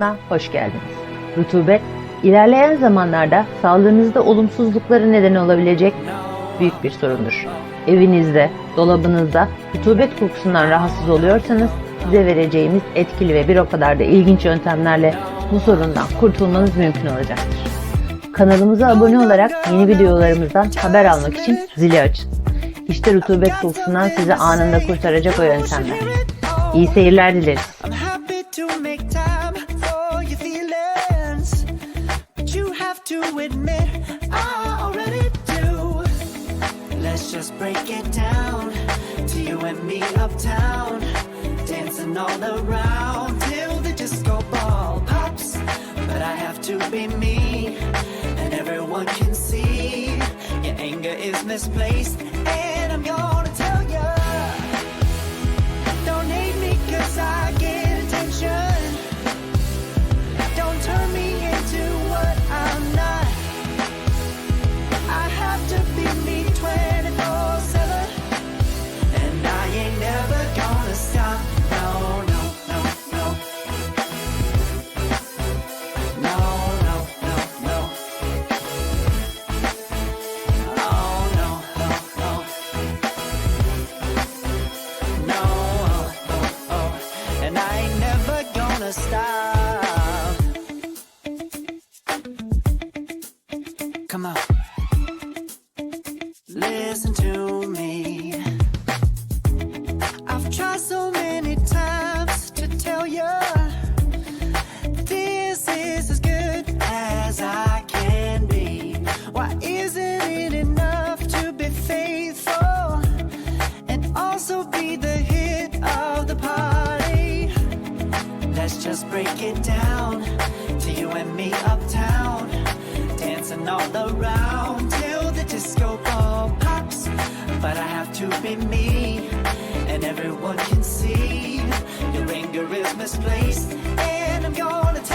Na hoş geldiniz. Rutubet, ilerleyen zamanlarda sağlığınızda olumsuzlukları neden olabilecek büyük bir sorundur. Evinizde, dolabınızda rutubet kokusundan rahatsız oluyorsanız size vereceğimiz etkili ve bir o kadar da ilginç yöntemlerle bu sorundan kurtulmanız mümkün olacaktır. Kanalımıza abone olarak yeni videolarımızdan haber almak için zili açın. İşte rutubet kokusundan sizi anında kurtaracak o yöntemler. İyi seyirler dileriz. Admit, I already do. Let's just break it down to you and me uptown. Dancing all around till the disco ball pops. But I have to be me, and everyone can see your anger is misplaced. And I'm gonna gonna stop. Come on, listen to break it down to you and me uptown, dancing all around till the disco ball pops. But I have to be me, and everyone can see your anger is misplaced, and I'm gonna.